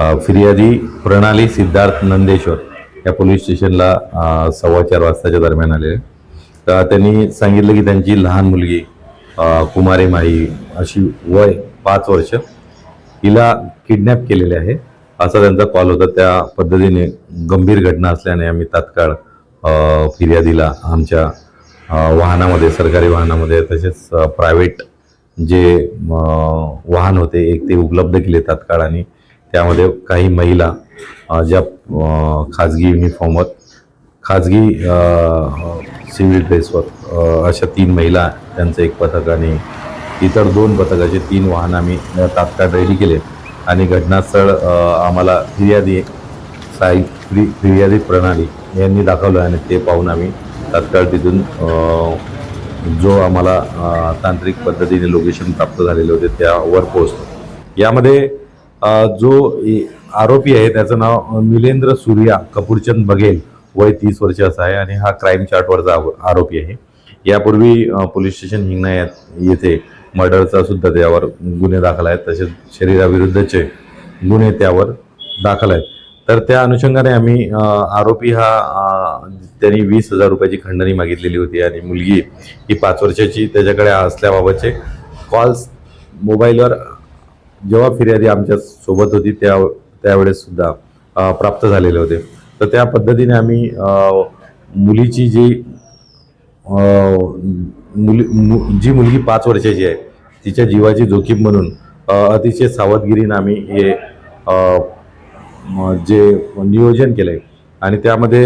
फिर्यादी प्रणाली सिद्धार्थ नंदेश्वर या पोलीस स्टेशनला सव्वा चार वाजताच्या दरम्यान आले तर त्यांनी सांगितलं की त्यांची लहान मुलगी कुमारी माई अशी वय पाच वर्ष हिला किडनॅप केलेले आहे. असा त्यांचा कॉल होता. त्या पद्धतीने गंभीर घटना असल्याने आम्ही तात्काळ फिर्यादीला आमच्या वाहनामध्ये सरकारी वाहनामध्ये तसेच प्रायव्हेट जे वाहन होते एक ते उपलब्ध केले तात्काळ आणि त्यामध्ये काही महिला ज्या खाजगी युनिफॉर्मवर खाजगी सिव्हिल ड्रेसवर अशा तीन महिला त्यांचं एक पथक आणि इतर दोन पथकाचे तीन वाहन आम्ही तात्काळ रेडी केले. आणि घटनास्थळ आम्हाला फिर्यादी साई फिर फिर्यादी प्रणाली यांनी दाखवलं आणि ते पाहून आम्ही तात्काळ तिथून जो आम्हाला तांत्रिक पद्धतीने लोकेशन प्राप्त झालेले होते त्यावर पोहोचतो यामध्ये जो आरोपी आहे त्याचं नाव मिलेंद्र सूर्या कपूरचंद बघेल. वय तीस वर्ष आहे आणि हा क्राईम चार्टवरचा आरोपी आहे. यापूर्वी पोलीस स्टेशन हिंगणा या- येथे मर्डरचा सुद्धा त्यावर गुन्हे दाखल आहेत. तसेच शरीराविरुद्धचे गुन्हे त्यावर दाखल आहेत. तर त्या अनुषंगाने आम्ही आरोपी हा त्यांनी वीस हजार रुपयाची खंडणी मागितलेली होती आणि मुलगी ही पाच वर्षाची. त्याच्याकडे असल्याबाबतचे कॉल्स मोबाईलवर जेव्हा फिर्यादी आमच्यासोबत होती त्या त्यावेळेस सुद्धा प्राप्त झालेले होते. तर त्या पद्धतीने आम्ही मुलीची जी मुली मु- जी मुलगी पाच वर्षाची आहे तिच्या जीवाची जोखीम म्हणून अतिशय सावधगिरीनं आम्ही हे जे नियोजन केलं आहे आणि त्यामध्ये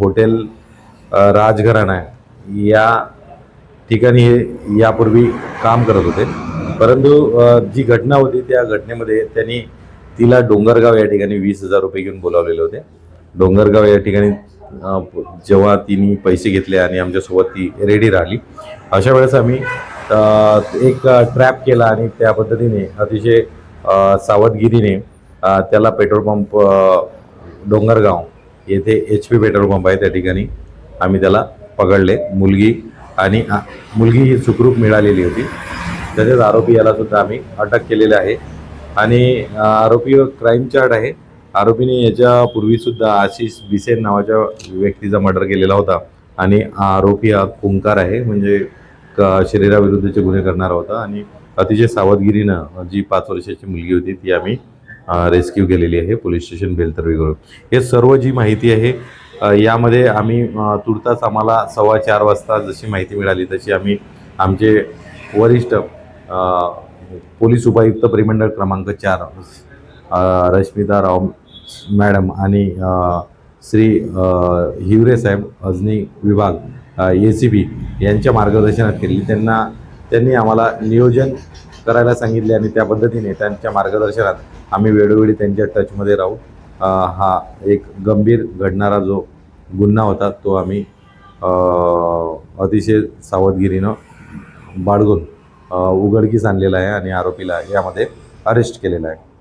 हॉटेल राजघराणा आहे या ठिकाणी हे यापूर्वी काम करत होते. परंतु जी घटना होती त्या घटनेमध्ये त्यांनी तिला डोंगरगाव या ठिकाणी वीस हजार रुपये घेऊन बोलावलेले होते. डोंगरगाव या ठिकाणी जेव्हा तिने पैसे घेतले आणि आमच्यासोबत ती रेडी राहिली. अशा वेळेस आम्ही एक ट्रॅप केला आणि त्या पद्धतीने अतिशय सावधगिरीने त्याला पेट्रोल पंप डोंगरगाव येथे एच पी पेट्रोल पंप आहे त्या ठिकाणी आम्ही त्याला पकडले. मुलगी आणि मुलगी ही सुखरूप मिळालेली होती. तसेच आरोपी याला सुद्धा आम्ही अटक केलेली आहे. आणि आरोपी क्राईम चार्ट आहे. आरोपीने याच्यापूर्वीसुद्धा आशिष बिसेन नावाच्या व्यक्तीचा मर्डर केलेला होता. आणि आरोपी हा कुंकार आहे म्हणजे क- शरीराविरुद्धचे गुन्हे करणारा होता. आणि अतिशय सावधगिरीनं जी पाच वर्षाची मुलगी होती ती आम्ही रेस्क्यू केलेली आहे पोलीस स्टेशन बेलतर्वीकडून हे सर्व जी माहिती आहे यामध्ये आम्ही तुर्तास आम्हाला सव्वा चार वाजता जशी माहिती मिळाली तशी आम्ही आमचे वरिष्ठ पोलीस उपायुक्त परिमंडळ क्रमांक चार रश्मिता राव मॅडम आणि श्री हिवरे साहेब अजनी विभाग ए सी बी यांच्या मार्गदर्शनात केली त्यांना त्यांनी आम्हाला नियोजन करायला सांगितले आणि त्या पद्धतीने त्यांच्या मार्गदर्शनात आम्ही वेळोवेळी त्यांच्या टचमध्ये राहू. हा एक गंभीर घडणारा जो गुन्हा होता तो आम्ही अतिशय सावधगिरीनं बाळगून उघडकीस आणलेला आहे आणि आरोपीला यामध्ये अरेस्ट केलेला आहे.